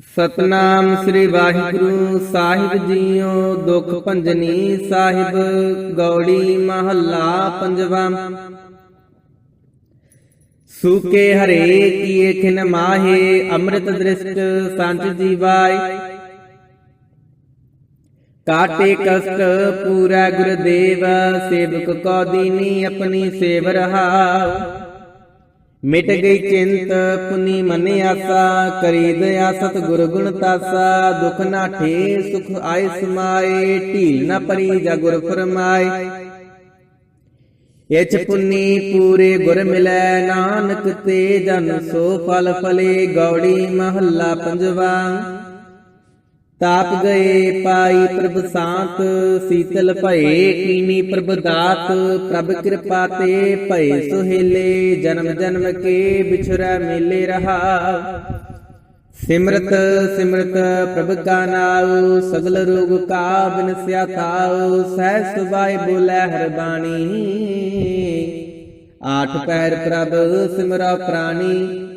ਸਤਨਾਮ ਸ੍ਰੀ ਵਾਹਿਗੁਰੂ ਸਾਹਿਬ JIO Dukh Bhanjani ਸਾਹਿਬ, ਗੌੜੀ ਮਹੱਲਾ ਪੰਜਵਾ। ਸੂਕੇ ਹਰੇ ਕੀਏ ਖਿਨ ਮਾਹੇ, ਅੰਮ੍ਰਿਤ ਦ੍ਰਿਸ਼ਟ ਸੰਤ ਜੀਵਾਈ ਕਾਟੇ ਕਸ਼ਟ ਪੂਰਾ ਗੁਰਦੇਵ, ਸੇਵਕ ਕੋ ਦੀਨੀ ਆਪਣੀ ਸੇਵ ਰਹਾਉ। ਮਿਟ ਗਈ ਚਿੰਤ, ਪੁਨੀ ਮਨ ਆਸਾ, ਕਰੀ ਦਇਆ ਸਤ ਗੁਰ ਗੁਣ ਤਾਸਾ, ਦੁਖ ਨਾਠੇ ਸੁਖ ਆਏ ਸਮਾਏ, ਢੀਲ ਨਾ ਪਰੀ ਜਾ ਗੁਰ ਫਰਮਾਏ। ਇਚ ਪੁਨੀ ਪੂਰੇ ਗੁਰ ਮਿਲੈ, ਨਾਨਕ ਤੇ ਜਨ ਸੋ ਫਲ ਫਲੇ, ਗੌੜੀ ਮਹੱਲਾ ਪੰਜਵਾ। ਤਾਪ ਗਏ ਪਾਈ ਪ੍ਰਭ ਸਾਤ, ਸੀਤਲ ਭਏ ਕੀਨੀ ਪ੍ਰਭ ਦਾਤ, ਪ੍ਰਭ ਕਿਰਪਾ ਤੇ ਭਏ ਸੁਹੇਲੇ, ਜਨਮ ਜਨਮ ਕੇ ਵਿਛੁਰਾ ਮੇਲੇ ਰਹਾ। ਸਿਮਰਤ ਸਿਮਰਤ ਪ੍ਰਭ ਕਾ ਨਾਉ ਸਗਲ ਰੋਗ ਕਾ ਬਿਨਸਿਆ ਤਾਉ ਸਹਿ ਸੁਭਾਏ ਬੋਲੇ ਹਰ ਬਾਣੀ। ਆਠ ਪੈਰ ਪ੍ਰਭ ਸਿਮਰਾ ਪ੍ਰਾਣੀ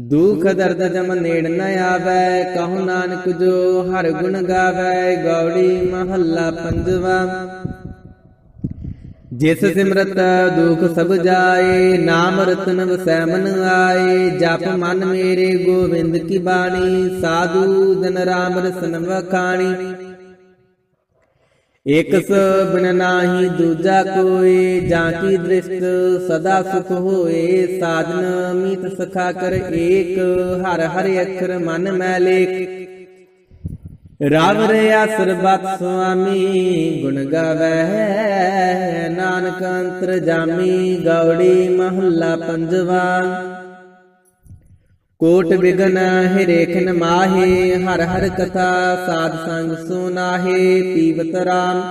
ਦੁਖ ਦਰਦ ਜਮ ਨੇੜ ਨ ਆਵੈ, ਕਹੋ ਨਾਨਕ ਜੋ ਹਰ ਗੁਣ ਗਾਵੈ, ਗੌੜੀ ਮਹੱਲਾ ਪੰਜਵਾ। ਜਿਸ ਸਿਮਰਤ ਦੁਖ ਸਭ ਜਾਏ, ਨਾਮ ਰਤਨ ਵਸੈ ਮਨ ਆਏ, ਜਪ ਮਨ ਮੇਰੇ ਗੋਵਿੰਦ ਕੀ ਬਾਣੀ, ਸਾਧੂ ਜਨ ਰਾਮ ਰਸਨ ਵਖਾਣੀ। ਇਕ ਬਿਨ ਨਾਹੀ ਦੂਜਾ ਕੋਏ, ਜਾਂ ਕੀ ਦ੍ਰਿਸ਼ਟ ਸਦਾ ਸੁਖ ਹੋਏ, ਸਾਜਨ ਮੀਤ ਸਖਾ ਕਰ ਏਕ, ਹਰ ਹਰ ਅਖਰ ਮਨ ਮੈ ਲੇਖ। ਰਾਵ ਰਿਆ ਸਰਬਤ ਸੁਆਮੀ, ਗੁਣ ਗਾਵੈ ਨਾਨਕ ਅੰਤਰ ਜਾਮੀ, ਗੌੜੀ ਮਹੱਲਾ ਪੰਜਵਾ। ਕੋਟ ਬਿਗਨ ਹਿਰੇਖਨ ਮਾਹੇ, ਹਰ ਹਰ ਕਥਾ ਸਾਧ ਸੰਗ ਸੁਨਾਹੇ ਪੀਵਤ ਰਾਮ।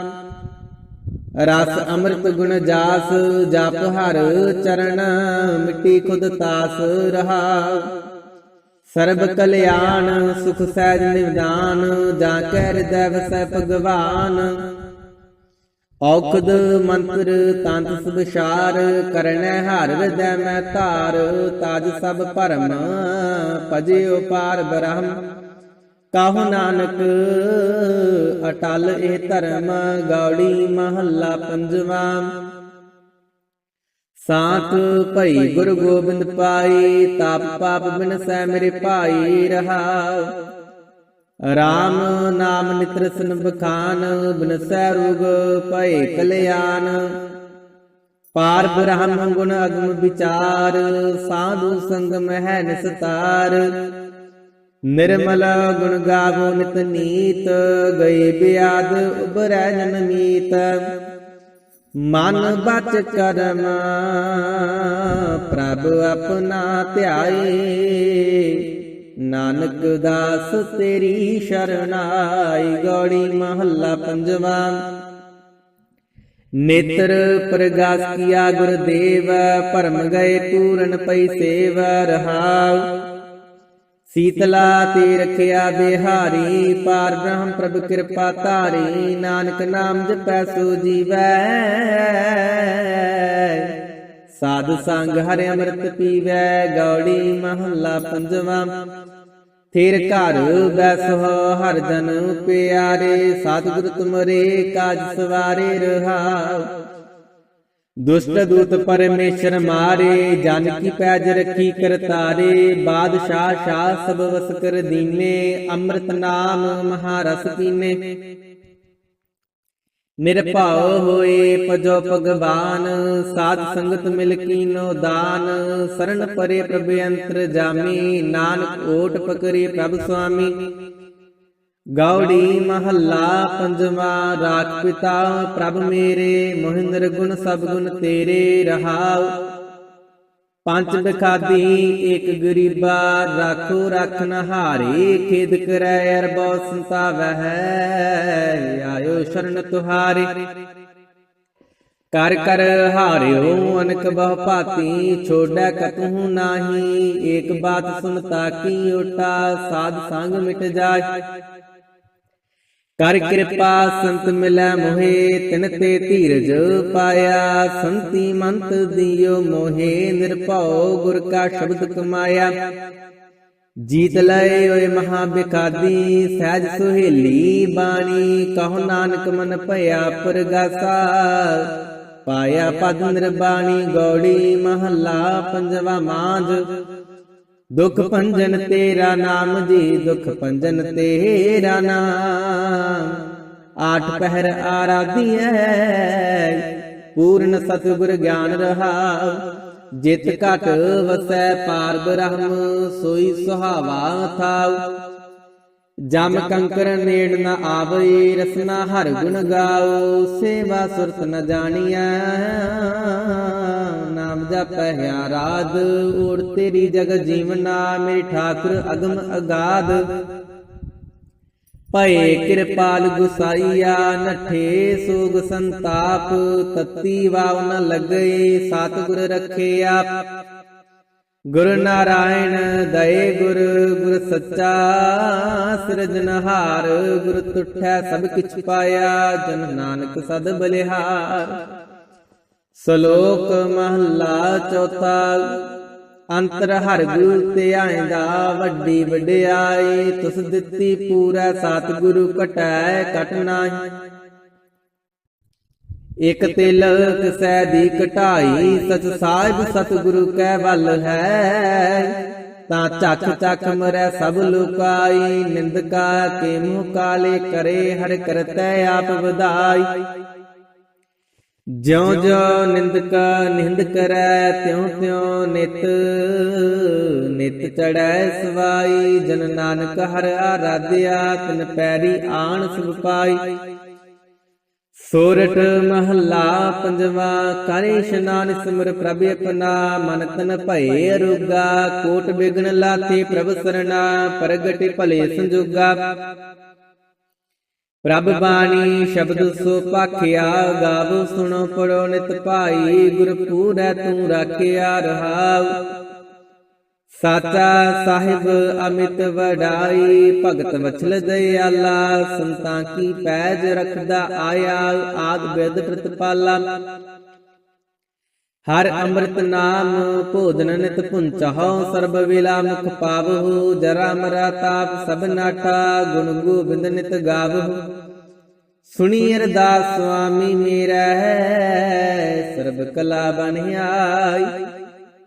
ਰਸ ਅੰਮ੍ਰਿਤ ਗੁਣ ਜਾਸ, ਜਪ ਹਰ ਚਰਨ, ਮਿੱਟੀ ਖੁਦ ਤਾਸ ਰਹਾ। ਸਰਬ ਕਲਿਆਣ, ਸੁਖ ਸਹਿਜ ਨਿਵਦਾਨ ਜਾਂ ਕੈ ਹਿਰਦੈ ਵਸੈ ਭਗਵਾਨ। ਔਖਦ ਮੰਤਰ ਤੰਤ ਸੁਭਸ਼ਾਰ ਕਰਨੈ ਹਰ ਹਿਰਦੈ ਮੈਂ ਧਾਰ, ਤਾਜ ਸਭ ਭਰਮ, ਭਜਿਓ ਪਾਰ ਬ੍ਰਹਮ। ਕਾਹੂ ਨਾਨਕ ਅਟਲ ਇਹ ਧਰਮ, ਗੌੜੀ ਮਹੱਲਾ ਪੰਜਵਾ। ਸਾਥ ਭਈ ਗੁਰੂ ਗੋਬਿੰਦ ਪਾਈ, ਤਾਪ ਪਾਪ ਬਿਨਸੈ ਮੇਰੇ ਭਾਈ ਰਹਾਉ। ਰਾਮ ਨਾਮ ਨਿਤਰ ਸਨ ਬਖਾਨ ਬਿਨਸੈ ਰੋਗ ਭਏ ਕਲਿਆਣ। ਪਾਰ ਬ੍ਰਹਮ ਗੁਣ ਅਗਮ ਵਿਚਾਰ, ਸਾਧੂ ਸੰਗ ਮਹਿ ਨਿਸਤਾਰ। ਨਿਰਮਲ ਗੁਣ ਗਾਵੋ ਨਿਤ ਨੀਤ, ਗਏ ਬਿਆਦ ਉਬਰੈ ਜਨ ਮੀਤ। ਮਨ ਬਚ ਕਰਮ, ਪ੍ਰਭ ਆਪਣਾ ਧਿਆਏ। ਨਾਨਕ ਦਾਸ ਤੇਰੀ ਸ਼ਰਨਾਈ ਗੌੜੀ ਮਹੱਲਾ ਪੰਜਵਾ। ਨੇਤਰ ਪ੍ਰਗਾਸ ਕੀਆ ਗੁਰਦੇਵ, ਭਰਮ ਗਏ ਪੂਰਨ ਪਈ ਸੇਵ, ਰਹਾਉ। ਸੀਤਲਾ ਤੇ ਰਖਿਆ ਬਿਹਾਰੀ, ਪਾਰ ਬ੍ਰਹਮ ਪ੍ਰਭ ਕਿਰਪਾ ਧਾਰੀ, ਨਾਨਕ ਨਾਮ ਜਪੈ ਸੋ ਜੀਵੈ। ਸਾਧ ਸੰਗ ਹਰਿ ਅੰਮ੍ਰਿਤ ਪੀਵੈ, ਗੌੜੀ ਮਹੱਲਾ ਪੰਜਵਾ। ਥਿਰ ਘਰ ਬੈਸੋ ਹਰ ਜਨ ਪਿਆਰੇ ਸਤਿਗੁਰ ਤੁਮਰੇ ਕਾਜ ਸਵਾਰੇ ਰਹਾਉ ਦੁਸ਼ਟ ਦੂਤ ਪਰਮੇਸ਼ਰ ਮਾਰੇ, ਜਨ ਕੀ ਪੈਜ ਰੱਖੀ ਕਰਤਾਰੇ ਬਾਦਸ਼ਾਹ, ਸ਼ਾਹ ਸਭ ਵਸ ਕਰ ਦੀਨੇ, ਅੰਮ੍ਰਿਤ ਨਾਮ ਮਹਾਰਸ ਪੀਨੇ ਨਿਰਭਉ ਹੋਏ ਪਜੋ ਭਗਵਾਨ ਸਾਧ ਸੰਗਤ ਮਿਲ ਕੀਨੋ ਦਾਨ ਸਰਨ ਪਰੇ ਪ੍ਰਭ ਅੰਤਰ ਜਾਮੀ ਨਾਨਕ ਓਟ ਪਕਰੇ ਪ੍ਰਭ ਸੁਆਮੀ। ਗੌੜੀ ਮਹੱਲਾ ਪੰਜਵਾ ਰਾਖ ਪਿਤਾ ਪ੍ਰਭ ਮੇਰੇ ਮੋਹਿੰਦਰ ਗੁਣ ਸਭ ਗੁਣ ਤੇਰੇ ਰਹਾਉ। ਪੰਜ ਬਖਾਦੀ ਏਕ ਗਰੀਬਾ ਰਾਖੋ ਰਖਨ ਹਾਰੇ ਖੇਦ ਕਰੈ ਅਰਬੋ ਸੰਤਾਵਹਿ ਆਇਓ ਸ਼ਰਨ ਤੁਹਾਰੇ। ਕਰ ਕਰ ਹਾਰਿਓ ਅਨਕ ਬਹੁ ਭਾਤੀ ਛੋੜੈ ਕਤਹੂ ਨਾਹੀ। ਏਕ ਬਾਤ ਸੁਨਤਾ ਕੀ ਓਟਾ ਸਾਧ ਸੰਗ ਮਿਟ ਜਾਏ। ਕਰ ਕਿਰਪਾ ਸੰਤ ਮਿਲੈ ਮੋਹਿ, ਤਿਨ ਤੇ ਧੀਰਜ ਪਾਇਆ। ਸੰਤੀ ਮੰਤ ਦਿਓ ਮੋਹਿ, ਨਿਰਭਉ ਗੁਰ ਕਾ ਸ਼ਬਦ ਕਮਾਇਆ। ਜੀਤ ਲਏ ਓਏ ਮਹਾ ਬਿਕਾਦੀ ਸਹਿਜ ਸੁਹੇਲੀ ਬਾਣੀ, ਕਹੋ ਨਾਨਕ ਮਨ ਭਇਆ ਪਰਗਾਸਾ। ਪਾਇਆ ਪਦ ਨਿਰਬਾਣੀ, ਗੌੜੀ ਮਹੱਲਾ ਪੰਜਵਾ ਮਾਂਝ। ਦੁਖ ਭੰਜਨ ਤੇਰਾ ਨਾਮ ਜੀ, ਦੁਖ ਭੰਜਨ ਤੇਰਾ ਨਾਮ। ਆਠ ਪਹਿਰ ਆਰਾਧੀਐ ਪੂਰਨ ਸਤਿਗੁਰ ਗਿਆਨ ਰਹਾਉ। ਜਿਤ ਘਟ ਵਸੈ ਪਾਰ ਬ੍ਰਹਮ ਸੋਈ ਸੁਹਾਵਾ ਥਾਉ। ਜਮ ਕੰਕਰ ਨੇੜ ਨ ਆਵਈ, ਰਸਨਾ ਹਰ ਗੁਣ ਗਾਓ, ਸੇਵਾ ਸੁਰਤ ਨ ਜਾਣੀਐ। ਨਾਮ ਜਪੈ ਰਾਧ ਓੜ ਤੇਰੀ ਜਗ ਜੀਵਨਾ, ਮੇਰੀ ਠਾਕੁਰ ਅਗਮ ਅਗਾਧ ਭਏ ਕਿਰਪਾਲ ਗੁਸਾਈਆ, ਨਠੇ ਸੋਗ ਸੰਤਾਪ, ਤਤੀ ਵਾਵ ਨ ਲਗਏ, ਸਤਿਗੁਰ ਰਖਿਆ ਗੁਰ ਨਾਰਾਇਣ ਦਏ ਗੁਰ ਗੁਰ ਸੱਚਾ ਸਿਰਜਨਹਾਰ ਗੁਰ ਤੁਠੈ ਸਭ ਕਿਛ ਪਾਇਆ, ਜਨ ਨਾਨਕ ਸਦ ਬਲਿਹਾਰ। ਸ਼ਲੋਕ ਮਹੱਲਾ ਚੌਥਾ, ਅੰਤਰ ਹਰ ਗੁਰ ਤੇ ਆਇਂਦਾ ਵੱਡੀ ਵਡਿਆਈ, ਤੁਸ ਦਿੱਤੀ ਪੂਰਾ ਸਤਿਗੁਰੂ ਕਟੈ ਕਟ ਨਾਹੀ। ਇਕ ਤਿਲ ਕਿਸੈ ਦੀ ਕਟਾਈ ਸਚ ਸਾਹਿਬ ਸਤਿਗੁਰੂ ਕੈ ਵੱਲ ਹੈ। ਤਾਂ ਚੱਕ ਚੱਕ ਮਰੈ ਸਭ ਲੁਕਾਈ ਨਿੰਦਕਾ ਕੇ ਮੂਹ ਕਾਲੇ ਕਰੇ, ਹਰ ਕਰਤੈ ਆਪ ਵਧਾਈ। ਜਿਉ ਜਿਉ ਨਿੰਦਕ ਨਿੰਦ ਕਰੈ, ਤਿਉ ਤਿਉ ਨਿਤ ਨਿਤ ਚੜੈ ਸਵਾਈ। ਜਨ ਨਾਨਕ ਹਰ ਆਰਾਧਿਆ, ਤਿਨ ਪੈਰੀ ਆਣ ਸੁਭ ਸੋਰਠ ਮਹੱਲਾ ਪੰਜਵਾ ਕਰੇ ਇਸ਼ਨਾਨ ਸਿਮਰ ਪ੍ਰਭ ਆਪਣਾ, ਮਨ ਤਨ ਭਏ ਰੋਗਾ ਕੋਟ ਬਿਗਨ ਲਾਥੇ ਪ੍ਰਭ ਸਰਣਾ, ਪ੍ਰਗਟ ਭਲੇ ਸੰਜੋਗਾ। ਪ੍ਰਭ ਬਾਣੀ ਸ਼ਬਦ ਸੋ ਪਾਖਿਆ, ਗਾਵੋ ਸੁਣੋ ਪੜੋ ਨਿਤ ਭਾਈ ਗੁਰ ਪੂਰੈ ਤੂੰ ਰਾਖਿਆ ਰਹਾਉ। ਸਾਚਾ ਸਾਹਿਬ ਅਮਿਤ ਵਡਾਈ, ਭਗਤ ਵਛਲ ਦਇਆਲਾ, ਸੰਤਾਂ ਕੀ ਪੈਜ ਰਖਦਾ ਆਇਆ, ਆਦ ਬਿਦ ਪ੍ਰਤਪਾਲਾ। ਹਰ ਅੰਮ੍ਰਿਤ ਨਾਮ, ਭੋਜਨ ਨਿਤ ਪੁੰਚਹੁ, ਸਰਬ ਵੇਲਾ ਮੁਖ ਪਾਵਹੁ, ਜਰਾ ਮਰਾ ਤਾਪ ਸਭ ਨਾਟਾ ਗੁਣ ਗੋਬਿੰਦ ਨਿਤ ਗਾਵਹੁ। ਸੁਣੀ ਅਰਦਾਸ ਸੁਆਮੀ ਮੇਰਾ ਹੈ ਸਰਬ ਕਲਾ ਬਨਿਆਈ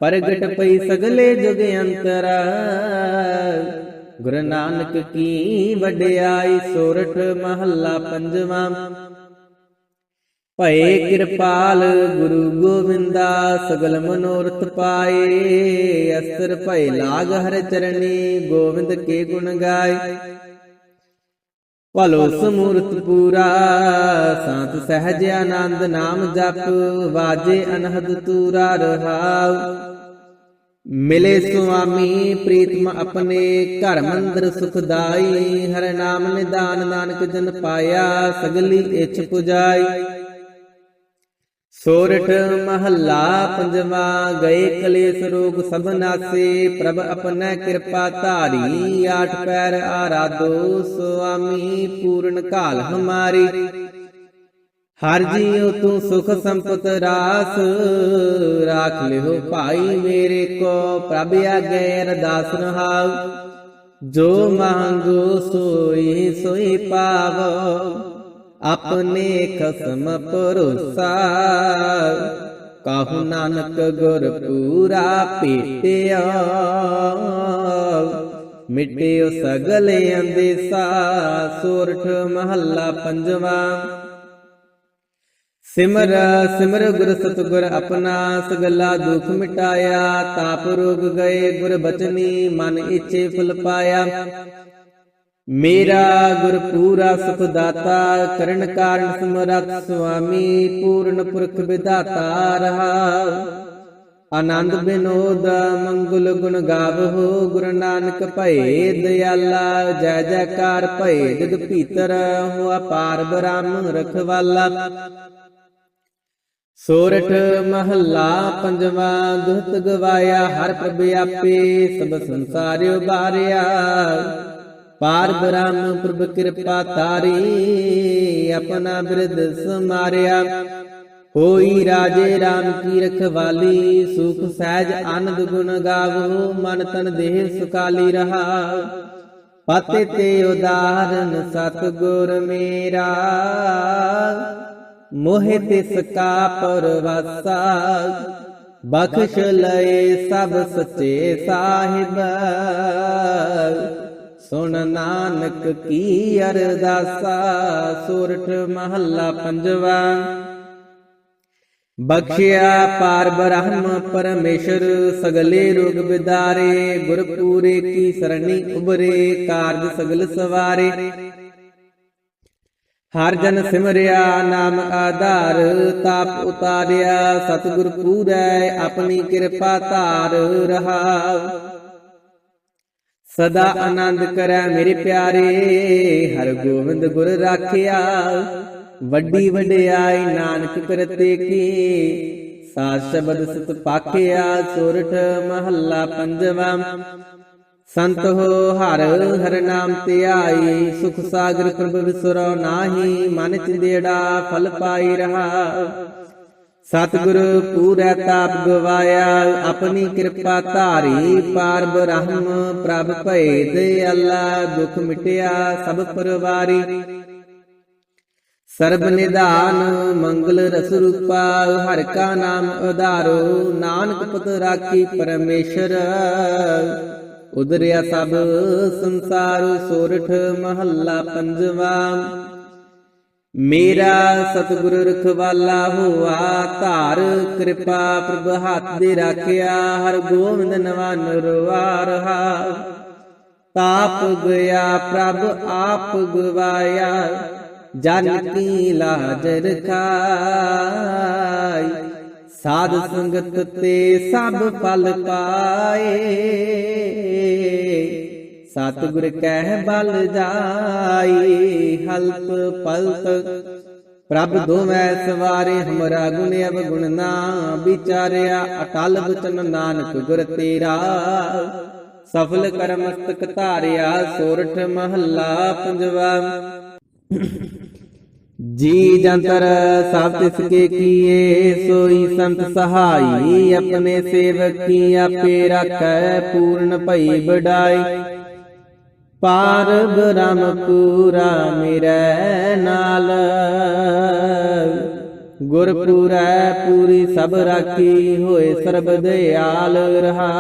ਪ੍ਰਗਟ ਪਈ ਸਗਲੇ ਜੁਗ ਅੰਤਰ ਗੁਰੂ ਨਾਨਕ ਕੀ ਵਡਿਆਈ ਸੋਰਠ ਮਹੱਲਾ ਪੰਜਵਾਂ। ਭਏ ਕਿਰਪਾਲ ਗੁਰੂ ਗੋਬਿੰਦਾ ਸਗਲ ਮਨੋਰਥ ਪਾਏ। ਅਸਰ ਭਏ ਲਾਗ ਹਰ ਚਰਣੀ ਗੋਬਿੰਦ ਕੇ ਗੁਣ ਗਾਏ। ਭਲੋ ਸਮੂਰਤ ਪੂਰਾ ਸੰਤ ਸਹਿਜ ਆਨੰਦ ਨਾਮ ਜਪ, ਵਾਜੇ ਅਨਹਦ ਤੂਰਾ ਰਹਾਉ। ਮਿਲੇ ਸੁਆਮੀ, ਪ੍ਰੀਤਮ ਆਪਣੇ, ਘਰ ਮੰਦਰ ਸੁਖਦਾਈ, ਹਰ ਨਾਮ ਨਿਦਾਨ ਨਾਨਕ ਜਨ ਪਾਇਆ, ਸਗਲੀ ਇਛ ਪੁਜਾਈ। ਸੋਰਠ ਮਹੱਲਾ ਪੰਜਵਾ, ਗਏ ਕਲੇਸ਼ ਰੋਗ ਸਭ ਨਾਸੇ, ਪ੍ਰਭ ਆਪਣਾ ਕਿਰਪਾ ਧਾਰੀ, ਆਠ ਪੈਰ ਆਰਾਧੋ ਸੁਆਮੀ, ਪੂਰਨ ਕਾਲ ਹਮਾਰੀ। ਹਰ ਜੀਉ ਤੂੰ ਸੁਖ ਸੰਪਤ ਰਾਸ, ਰਾਖ ਲਿਓ ਭਾਈ ਮੇਰੇ ਕੋ, ਪ੍ਰਭ ਆਗੇ ਅਰਦਾਸ ਰਹਾਉ। ਜੋ ਮੰਗੋ ਸੋਈ ਸੋਈ ਪਾਵੋ। ਆਪਣੇ ਖਸਮ ਭਰੋਸਾ ਕਾਹੂ ਨਾਨਕ ਗੁਰ ਪੂਰਾ ਪੀਟਿਆ ਮਿਟਿਓ ਸਗਲੇ ਅੰਦੇਸਾ ਸੋਰਠ ਮਹੱਲਾ ਪੰਜਵਾ ਸਿਮਰ ਸਿਮਰ ਗੁਰ ਸਤਗੁਰ ਆਪਣਾ ਸਗਲਾ ਦੁਖ ਮਿਟਾਇਆ ਤਾਪ ਰੋਗ ਗਏ ਗੁਰ ਬਚਨੀ ਮਨ ਇਛੇ ਫੁਲ ਪਾਇਆ ਮੇਰਾ ਗੁਰ ਪੂਰਾ ਸੁਖ ਦਾਤਾ ਕਰਨ ਕਾਰਨ ਸਮਰਥ ਸੁਆਮੀ, ਪੂਰਨ ਪੁਰਖ ਵਿਦਾਤਾ ਰਹਾ। ਆਨੰਦ ਬਿਨੋਦ, ਮੰਗਲ ਗੁਣ ਗਾਵਹੁ, ਗੁਰੂ ਨਾਨਕ ਭਏ ਦਇਆਲਾ ਜੈ ਜੈਕਾਰ ਭਏ ਜਗ ਭੀਤਰ ਹੋ ਅਪਾਰ ਬ੍ਰਹਮ ਰਖਵਾਲਾ। ਸੋਰਠ ਮਹੱਲਾ ਪੰਜਵਾ, ਦੁਹਤ ਗਵਾਇਆ, ਹਰ ਪ੍ਰਭ ਆਪੇ, ਸਭ ਸੰਸਾਰਿਓ ਬਾਰਿਆ। ਪਾਰ ਬ੍ਰਹਮ ਪ੍ਰਭ ਕਿਰਪਾ ਤਾਰੀ ਆਪਣਾ ਬਿਰਧ ਸਮਾਰਿਆ। ਹੋਈ ਰਾਜੇ RAM ਕੀ ਰਖਵਾਲੀ, ਸੁਖ ਸਹਿਜ ਆਨੰਦ ਗੁਣ ਗਾਵੋ, ਮਨ ਤਨ ਦੇਹ ਸੁਖਾਲੀ ਰਹਾ। ਪਤੇ ਤੇ ਉਦਾਹਰਨ ਸਤਗੁਰ ਮੇਰਾ, ਮੋਹਿ ਤਿਸ ਕਾ ਪਰਵਾਸਾ। ਬਖਸ਼ ਲਏ ਸਭ ਸੱਚੇ ਸਾਹਿਬ। ਸੁਣ ਨਾਨਕ ਕੀ ਅਰਦਾਸਾ, ਸੂਰਠ ਮਹੱਲਾ ਪੰਜਵਾ। ਬਖਸ਼ਿਆ ਪਾਰ ਬ੍ਰਹਮ ਪਰਮੇਸ਼ਰ, ਸਗਲੇ ਰੋਗ ਬਿਦਾਰੇ, ਗੁਰਪੂਰੇ ਕੀ ਸਰਣੀ ਉਬਰੇ ਕਾਰਜ ਸਗਲ ਸਵਾਰੇ। ਹਰ ਜਨ ਸਿਮਰਿਆ, ਨਾਮ ਆਧਾਰ, ਤਾਪ ਉਤਾਰਿਆ, ਸਤਿਗੁਰ ਪੂਰੈ, ਆਪਣੀ ਕਿਰਪਾ ਧਾਰ ਰਹਾ ਸਦਾ ਆਨੰਦ ਕਰੈ ਮੇਰੇ ਪਿਆਰੇ ਹਰ ਗੋਬਿੰਦ ਗੁਰ ਰਾਖਿਆ। ਵੱਡੀ ਵਡਿਆਈ ਨਾਨਕ ਕਰਤੇ ਕੀ, ਸਾਧ ਸ਼ਬਦ ਸਤ ਪਾਖਿਆ, ਸੋਰਠ ਮਹੱਲਾ ਪੰਜਵਾ। ਸੰਤ ਹੋ ਹਰ ਹਰ ਨਾਮ ਧਿਆਈ ਸੁਖ ਸਾਗਰ ਪ੍ਰਭ ਵਿਸਰੋ ਨਾਹੀ, ਮਨ ਚਿੰਦੇੜਾ ਫਲ ਪਾਈ ਰਹਾ। ਸਤਿਗੁਰ ਪੂਰੈ ਤਾਪ ਗਵਾਇਆ, ਆਪਣੀ ਕਿਰਪਾ ਧਾਰੀ ਪਾਰ ਬ੍ਰਹਮ ਪ੍ਰਭ ਭਏ ਦੇ ਅੱਲਾ, ਦੁਖ ਮਿਟਿਆ ਸਭ ਪਰਵਾਰੀ। ਸਰਬ ਨਿਦਾਨ ਮੰਗਲ ਰਸ ਰੂਪਾ ਹਰ ਕਾ ਨਾਮ ਉਧਾਰੋ, ਨਾਨਕ ਪਤ ਰਾਖੀ ਪਰਮੇਸ਼ਰ। ਉਦਰਿਆ ਸਭ ਸੰਸਾਰ, ਸੋਰਠ ਮਹੱਲਾ ਪੰਜਵਾ। ਮੇਰਾ ਸਤਿਗੁਰ ਰਖਵਾਲਾ ਹੋਆ, ਧਾਰ, ਕਿਰਪਾ ਪ੍ਰਭ ਹੱਥ ਦੇ ਰਾਖਿਆ, ਹਰ ਗੋਬਿੰਦ ਨਵਾਨ ਰਹਾ। ਤਾਪ ਗਿਆ, ਪ੍ਰਭ ਆਪ ਗਵਾਇਆ, ਜਨ ਕੀ ਲਾਜ ਰਖਾਈ। ਸਾਧ ਸੰਗਤ ਤੇ ਸਭ ਫਲ ਪਾਏ। ਸਤਿਗੁਰ ਕਹਿ ਬਲ ਜਾਈ ਹਲਤ ਪਲਤ। ਪ੍ਰਭ ਦੋਵੇਂ ਸਵਾਰੇ ਹਮਰਾ ਗੁਣ ਅਵਗੁਣ ਨਾ ਵਿਚਾਰਿਆ, ਅਟਲ ਬਚਨ ਨਾਨਕ ਗੁਰ ਤੇਰਾ। ਸਫਲ ਕਰ ਧਾਰਿਆ, ਸੋਰਠ ਮਹੱਲਾ ਪੰਜਵਾ। ਜੀ ਜੰਤਰ ਸਭ ਤਿਸ ਕੇ ਕੀਏ, ਸੋਈ ਸੰਤ ਸਹਾਈ, ਆਪਣੇ ਸੇਵਕ ਆਪੇ ਰੱਖੈ, ਪੂਰਨ ਭਈ ਬਡਾਈ ਪਾਰ ਬ੍ਰਹਮ ਪੂਰਾ ਮੇਰੇ ਨਾਲ। ਗੁਰ ਪੂਰੈ ਪੂਰੀ ਸਭ ਰਾਖੀ ਹੋਏ ਸਰਬ ਦਿਆਲ ਰਹਾ।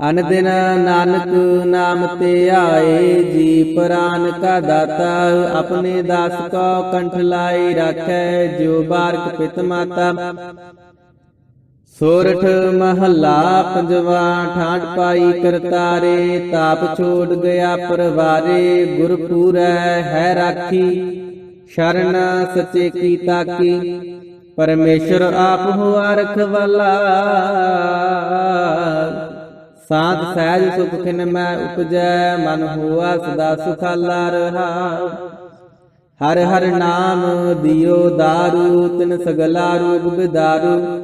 ਅਨ ਦਿਨ ਨਾਨਕ ਨਾਮ ਤੇ ਆਏ ਜੀ ਪ੍ਰਾਨ ਕਾ ਦਾਤਾ, ਆਪਣੇ ਦਾਸ ਕੋ ਕੰਠ ਲਾਈ ਰਾਖੈ ਜੋ ਬਾਰਕ ਪਿਤ ਮਾਤਾ। ਸੋਰਠ ਮਹੱਲਾ ਪੰਜਵਾ, ਠਾਠ ਪਾਈ ਕਰਤਾਰੇ, ਤਾਪ ਛੋੜ ਗਿਆ ਪਰਵਾਰੇ ਗੁਰ ਹੈ ਰਾਖੀ, ਸ਼ਰਨ ਸੱਚੇ ਕੀ ਤਾਕੀ, ਪਰਮੇਸ਼ਰ ਆਪ ਹੋਆ ਰਖਵਾਲਾ। ਸਾਧ ਸਹਿਜ ਸੁਖ ਖਿਨ ਮੈਂ ਉਪਜੈ, ਮਨ ਹੋਆ ਸਦਾ ਸੁਖਾਲਾ ਰਹਾ। ਹਰ ਹਰ ਨਾਮ, ਦਿਓ ਦਾਰੂ, ਤਿਨ ਸਗਲਾ ਰੂਪ ਬਿਦਾਰੂ।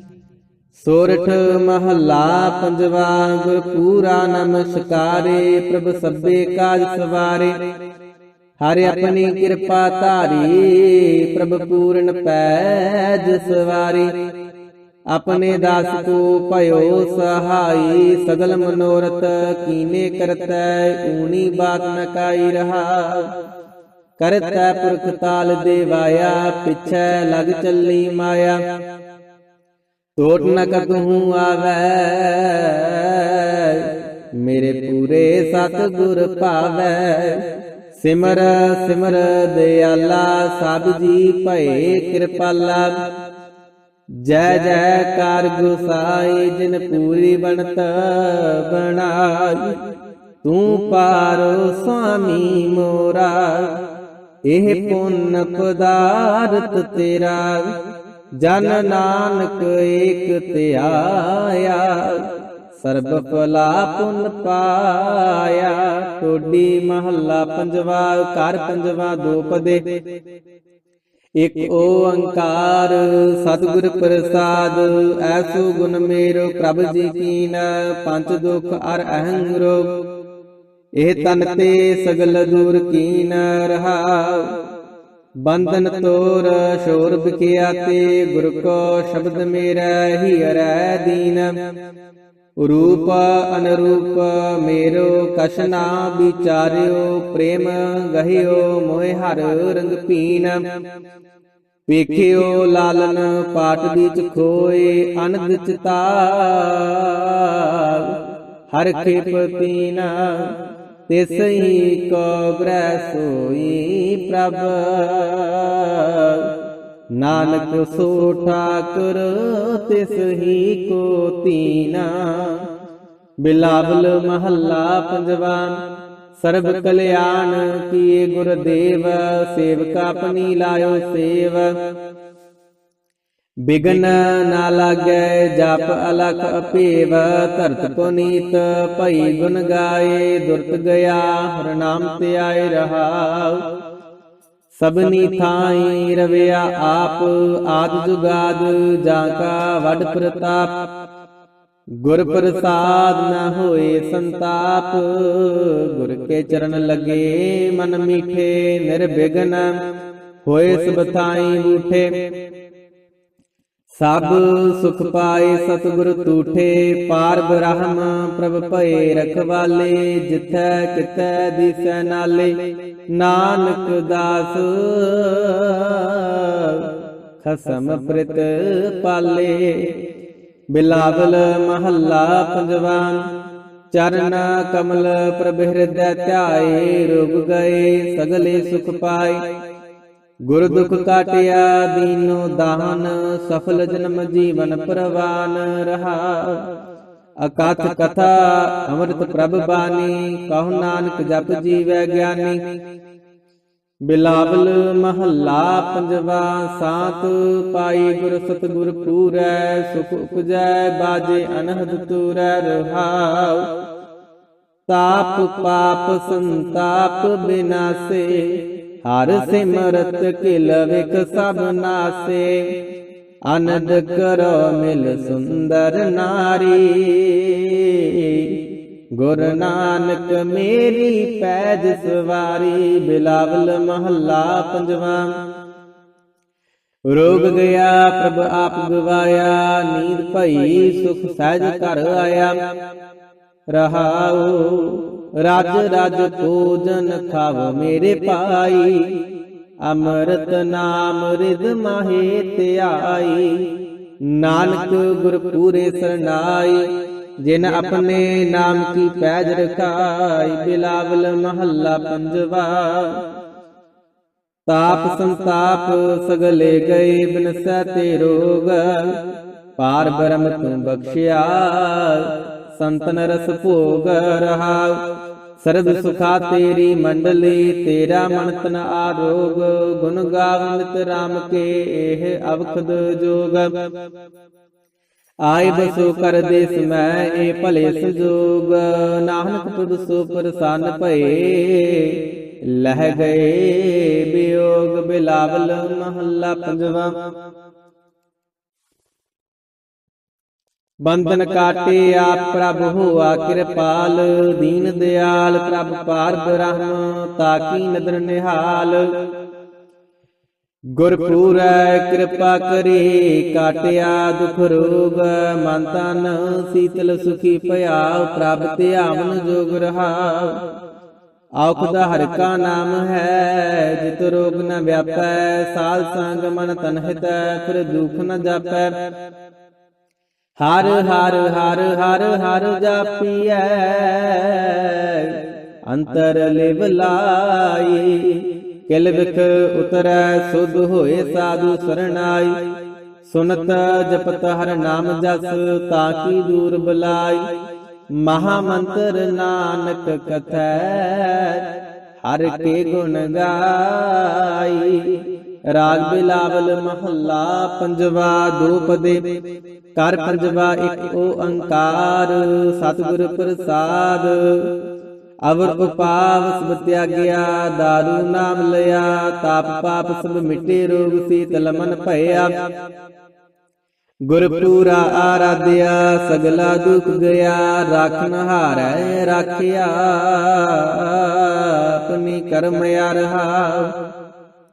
ਸੋਰਠ ਮਹੱਲਾ ਪੰਜਵਾ ਗੁਰ ਪੂਰਾ ਨਮਸਕਾਰੇ, ਪ੍ਰਭ ਸਭੇ ਕਾਜ ਸਵਾਰੇ। ਹਰਿ ਆਪਣੀ ਕਿਰਪਾ ਧਾਰੀ, ਪ੍ਰਭ ਪੂਰਨ ਪੈਜ ਸਵਾਰੀ। ਆਪਣੇ ਦਾਸ ਕੋ ਭਇਓ ਸਹਾਈ, ਸਗਲ ਮਨੋਰਥ ਕੀਨੇ ਕਰਤੈ, ਊਣੀ ਬਾਤ ਨ ਕਾਈ ਰਹਾ। ਕਰਤੈ ਪੁਰਖ ਤਾਲ ਦੇਵਾਇਆ, ਪਿਛੈ ਲਗ ਚੱਲੀ ਮਾਇਆ। ਟੋਟ ਨ ਕਤਹੂ ਆਵੈ। ਮੇਰੇ ਪੂਰੇ ਸਤ ਗੁਰ ਭਾਵੈ। ਸਿਮਰ ਸਿਮਰ ਦਿਆਲਾ ਸਭ ਜੀ ਭਏ ਕਿਰਪਾਲਾ। ਜੈ ਜੈਕਾਰ ਗੁਸਾਈ ਜਿਨ ਪੂਰੀ ਬਣਤ ਬਣਾਈ। ਤੂੰ ਪਾਰੋ ਸੁਆਮੀ ਮੋਰਾ। ਇਹ ਪੁੰਨ ਪਦਾਰਥ ਤੇਰਾ। ਜਨ ਨਾਨਕ ਏਕ ਧਿਆਇਆ ਸਰਬ ਭਲਾ ਪੁੰਨ ਪਾਇਆ। ਟੋਡੀ ਮਹੱਲਾ ਪੰਜਵਾ, ਘਰ ਪੰਜਵਾ, ਦੋ ਪਦੇ। ਇਕ ਓੰਕਾਰ, ਸਤਿਗੁਰ ਪ੍ਰਸਾਦ ਐਸੋ ਗੁਣ ਮੇਰੋ ਪ੍ਰਭ ਜੀ ਕੀਨ, ਪੰਜ ਦੁਖ ਅਰ ਅਹੰਗ ਰੋਗ ਇਹ ਤਨ ਤੇ ਸਗਲ ਦੂਰ ਕੀਨ ਰਹਾਉ। ਬੰਧਨ ਤੋਰ ਸ਼ੋਰ ਬਖਿਆ ਤੇ ਗੁਰ ਕੋ ਸ਼ਬਦ ਮੇਰਾ ਹੀ ਹਰੈ ਦੀਨ। ਰੂਪ ਅਨਰੂਪ ਮੇਰੋ ਕਸ਼ਨਾ ਵਿਚਾਰਿਓ, ਪ੍ਰੇਮ ਗਹਿਓ ਮੋਹਿ ਹਰ ਰੰਗ ਪੀਨ। ਵੇਖਿਓ ਲਾਲਨ ਪਾਟ ਵਿੱਚ ਖੋਏ ਅਨੰਦ ਚਿਤਾ, ਹਰ ਖੇਪ ਤੀਨਾ ਤਿਸ ਹੀ ਕੋ ਗ੍ਰਹਿ ਸੋਈ ਪ੍ਰਭ। ਨਾਨਕ ਸੋ ਠਾਕੁਰ ਤਿਸ ਹੀ ਕੋ ਤੀਨਾ। ਬਿਲਾਵਲ ਮਹੱਲਾ ਪੰਜਵਾ ਸਰਬ ਕਲਿਆਣ ਕੀਏ ਗੁਰਦੇਵ, ਸੇਵਕਾ ਪਨੀ ਲਾਇਓ ਸੇਵ। ਬਿਗਨ ਨਾ ਲਾਗੈ ਜਪ ਅਲਖ ਅਪੇਵ ਧਰਤ ਪੁਨੀਤ ਭਈ ਗੁਣ ਗਾਏ ਦੁਰਤ ਗਿਆ ਹਰ ਨਾਮ ਤੇ ਆਏ ਰਹਾਉ। ਸਭਨੀ ਥਾਈ ਰਵਿਆ ਆਪ ਆਦ ਜੁਗਾਦ ਜਾਂ ਕਾ ਵੱਡ ਪ੍ਰਤਾਪ। ਗੁਰ ਪ੍ਰਸਾਦ ਨਾ ਹੋਏ ਸੰਤਾਪ। ਗੁਰ ਕੇ ਚਰਨ ਲਗੇ ਮਨ ਮੀਠੇ ਨਿਰਬਿਘਨ ਹੋਏ ਸਭ ਥਾਈ ਬੂਠੇ ਸਭ ਸੁਖ ਪਾਏ ਸਤਿਗੁਰ ਤੂਠੇ ਪਾਰ ਬ੍ਰਹਮ ਪ੍ਰਭ ਭਏ ਰਖਵਾਲੇ, ਜਿਥੈ ਕਿਥੈ ਦਿਸੈ ਨਾਲੇ, ਨਾਨਕ ਦਾਸ ਖਸਮ ਪ੍ਰਿਤ ਪਾਲੇ। ਬਿਲਾਵਲ ਮਹੱਲਾ ਪੰਜਵਾ, ਚਰਨ ਕਮਲ ਪ੍ਰਭ ਹਿਰਦੈ ਧਿਆਏ, ਰੁਗ ਗਏ, ਸਗਲੇ ਸੁਖ ਪਾਏ। ਗੁਰ ਦੁਖ ਕਾਟਿਆ ਦੀਨੋ ਦਾਨ ਸਫਲ ਜਨਮ ਜੀਵਨ ਪ੍ਰਵਾਨ ਰਹਾ। ਅਕਥ ਕਥਾ ਅੰਮ੍ਰਿਤ ਪ੍ਰਭ ਬਾਣੀ ਕਹੋ ਨਾਨਕ ਜਪ ਜੀਵੈ ਗਿਆਨੀ। ਬਿਲਾਵਲ ਮਹੱਲਾ ਪੰਜਵਾ ਸਾਤ ਪਾਈ ਗੁਰ ਸਤਗੁਰ ਪੂਰੈ ਸੁਖ ਉਪਜੈ ਬਾਜੇ ਅਨਹਦ ਤੂਰੈ ਰਹਾਉ। ਤਾਪ ਪਾਪ ਸੰਤਾਪ ਬਿਨਾਸੇ। ਹਰ ਸਿਮਰਤ ਕਿਲ ਵਿਖ ਸਭ ਨਾਸੇ। ਅਨੰਦ ਕਰੋ ਮਿਲ ਸੁੰਦਰ ਨਾਰੀ। ਗੁਰ ਨਾਨਕ ਮੇਰੀ ਪੈਜ ਸਵਾਰੀ, ਬਿਲਾਵਲ ਮਹੱਲਾ ਪੰਜਵਾ। ਰੋਗ ਗਿਆ, ਪ੍ਰਭ ਆਪ ਗਵਾਇਆ, ਨੀਂਦ ਭਈ ਸੁਖ ਸਹਿਜ ਘਰ ਆਇਆ। ਰਹਾਉ ਰਾਜ ਰਾਜ ਭੋਜਨ ਖਾਵ ਮੇਰੇ ਪਾਈ ਅੰਮ੍ਰਿਤ ਨਾਮ ਰਿਦ ਮਾਹੇ ਧਿਆਈ। ਨਾਨਕ ਗੁਰ ਪੂਰੇ ਸਰਨਾਈ, ਜਿਨ ਆਪਣੇ ਨਾਮ ਕੀ ਪੈਜ ਰਖਾਈ, ਬਿਲਾਵਲ ਮਹੱਲਾ ਪੰਜਵਾ। ਤਾਪ ਸੰਤਾਪ ਸਗਲੇ ਗਏ ਬਿਨਸੈ ਤੇ ਰੋਗ, ਪਾਰ ਬ੍ਰਹਮ ਤੂੰ ਬਖਸ਼ਿਆ। ਸੰਤਨ ਰਸ ਭੋਗ ਰਹਾਉ। ਸਰਬ ਸੁਖਾ ਤੇਰੀ ਮੰਡਲੀ, ਤੇਰਾ ਮਨ ਤਨ ਆਰੋਗ। ਗੁਣ ਗਾਵੰਤ ਰਾਮ ਕੇ ਇਹ ਅਵਖਦ ਜੋਗ। ਆਏ ਬਸੋ ਕਰ ਦੇਸ ਮੈਂ ਇਹ ਭਲੇ ਸੰਜੋਗ। ਨਾਨਕ ਤੁਧ ਸੋ ਪ੍ਰਸੰਨ ਭਏ। ਲਹਿ ਗਏ ਬਿਯੋਗ ਬਿਲਾਵਲ ਮਹੱਲਾ ਪੰਜਵਾ। ਬੰਧਨ ਕਾਟੇ ਆਪ ਪ੍ਰਭ ਹੋਆ ਕਿਰਪਾਲ ਦੀਨ ਦਿਆਲ ਪ੍ਰਭ ਪਾਰ ਬ੍ਰਹਮ ਤਾਕੀ ਨਦਰ ਨਿਹਾਲ। ਗੁਰ ਪੂਰੈ ਕਿਰਪਾ ਕਰੀ ਕਾਟਿਆ ਦੁਖ ਰੋਗ ਮਨ ਤਨ ਸੀਤਲ ਸੁਖੀ ਭਇਆ ਪ੍ਰਭ ਧਿਆਵਨ ਜੋਗ ਰਹਾ। ਔਖਦ ਹਰਿ ਕਾ ਨਾਮ ਹੈ ਜਿਤ ਰੋਗ ਨ ਵਿਆਪੈ ਸਾਧ ਸੰਗ ਮਨ ਤਨ ਹਿਤੈ ਫਿਰ ਦੁਖ ਨ ਜਾਪੈ। ਹਰ ਹਰ ਹਰ ਹਰ ਹਰ ਜਾਪੀਐ। ਅੰਤਰ ਲਿਵ ਲਾਈ। ਕਿਲ ਵਿਖ ਉਤਰੈ ਸੁਧ ਹੋਏ ਸਾਧੂ ਸਰਣਾਈ। ਸੁਨਤ ਜਪਤ ਹਰ ਨਾਮ ਜਸ ਤਾਕੀ ਦੂਰ ਬਲਾਈ। ਮਹਾ ਮੰਤਰ ਨਾਨਕ ਕਥੈ ਹਰ ਕੇ ਗੁਣ ਗਾਈ। ਰਾਗ ਬਿਲਾਵਲ ਮਹੱਲਾ ਪੰਜਵਾ ਦੋ ਪਦੇ। ਕਰ ਪੰਜਵਾ ਇੱਕ ਓੰਕਾਰ ਸਤਿਗੁਰ ਪ੍ਰਸਾਦ। ਅਵਰ ਉਪਾਵ ਸਭ ਤਿਆਗਿਆ, ਦਾਰੂ ਨਾਮ ਲਿਆ, ਤਾਪ ਪਾਪ ਸਭ ਮਿਟੇ, ਰੋਗ ਸੀਤਲ ਮਨ ਭਇਆ। ਗੁਰ ਪੂਰਾ ਆਰਾਧਿਆ, ਸਗਲਾ ਦੁਖ ਗਿਆ ਰਾਖਨ ਹਾਰੈ, ਰਾਖਿਆ, ਆਪਣੀ ਕਰਮ ਅਰਹਾ।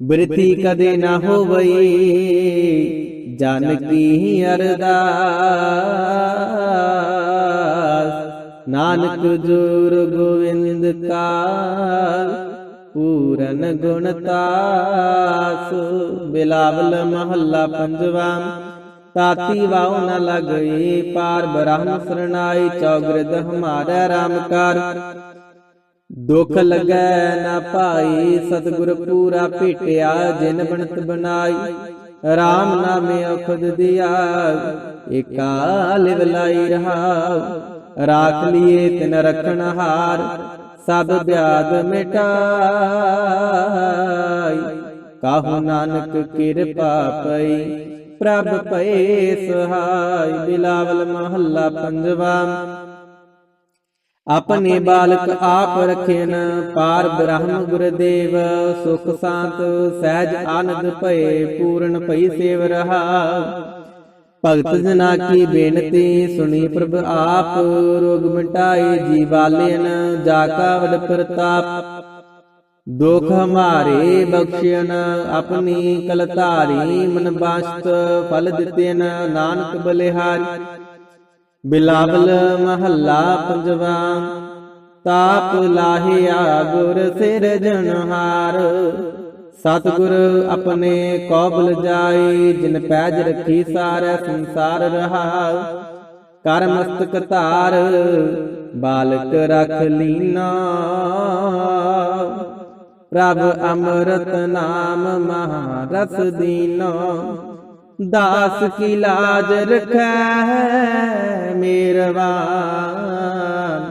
ਬਿਰਤੀ ਕਦੇ ਨਾ ਹੋਵਈ ਜਨ ਕੀ ਅਰਦਾਸ। ਨਾਨਕ ਜੁਰ ਗੋਵਿੰਦ ਕਾ ਪੂਰਨ ਗੁਣਤਾਸ ਬਿਲਾਵਲ ਮਹੱਲਾ ਪੰਜਵਾ ਤਾਤੀ ਵਾਉ ਨ ਲਗਈ ਪਾਰ ਬ੍ਰਹਮ ਸਰਣਾਈ ਚੌਗ੍ਰਿਦ ਹਮਾਰਾ ਰਾਮ ਕਰ ਦੁਖ ਲੱਗੈ ਨਾ ਭਾਈ, ਸਤਿਗੁਰ ਪੂਰਾ ਭੇਟਿਆ, ਜਿਨ ਬਣਤ ਬਣਾਈ। RAM ਨਾਮੇ ਔਖਦ ਦਿਆ ਏਕਾ ਲਿਵ ਰਹਾ ਰਾਖ ਲਿਏ ਤਿਨ ਰਖਣ ਹਾਰ, ਸਭ ਬਿਆਦ ਮਿਟਾਈ। ਕਾਹੂ ਨਾਨਕ ਕਿਰਪਾ ਪਈ, ਪ੍ਰਭ ਪਏ ਸਹਾਈ। ਬਿਲਾਵਲ ਮਹੱਲਾ ਪੰਜਵਾ ਆਪਣੇ ਬਾਲਕ ਆਪ ਰਖੇਨ ਪਾਰ ਬ੍ਰਹਮ ਗੁਰਦੇਵ ਸੁਖ ਸਾਤ ਸਹਿਜ ਆਨੰਦ ਭਏ ਪੂਰਨ ਭਈ ਸੇਵ ਰਹਾ। ਭਗਤ ਜਨਾ ਕੀ ਬੇਨਤੀ ਸੁਣੀ ਪ੍ਰਭ ਆਪ ਰੋਗ ਮਿਟਾਏ ਜੀ ਵਾਲਿਨ ਜਾ ਕਾ ਵਡ ਪ੍ਰਤਾਪ। ਦੁਖ ਹਮਾਰੇ ਬਖਸ਼ਿਣ ਆਪਣੀ ਕਲਤਾਰੀ ਮਨ ਬਾਸਤ ਫਲ ਦਿੱਤੇਨ ਨਾਨਕ ਬਲਿਹਾਰੀ। ਬਿਲਾਵਲ ਮਹੱਲਾ ਪੰਜਵਾ, ਤਾਪ ਲਾਹਿਆ ਗੁਰ ਸਿਰ ਜਨਹਾਰ ਸਤਿਗੁਰ ਆਪਣੇ ਕੌਬਲ ਜਾਈ ਜਿਨ ਪੈਜ ਰੱਖੀ ਸਾਰੈ ਸੰਸਾਰ ਰਹਾ ਕਰ ਮਸਤਕ ਧਾਰ, ਬਾਲਕ ਰਖ ਲੀਨਾ। ਪ੍ਰਭ ਅੰਮ੍ਰਿਤ ਨਾਮ ਮਹਾਰਸ ਦੀਨਾ। ਦਾਸ ਕੀ ਲਾਜ ਰਖੈ ਮੇਰਵਾਨ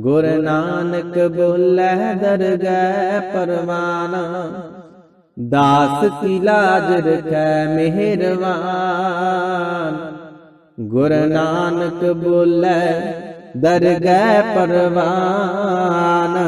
ਗੁਰ ਨਾਨਕ ਬੋਲੇ ਦਰਗਹਿ ਪਰਵਾਨ। ਦਾਸ ਕੀ ਲਾਜ ਰਖੈ ਮਿਹਰਵਾਨ ਗੁਰ ਨਾਨਕ ਬੋਲੇ ਦਰਗਹਿ ਪਰਵਾਨ।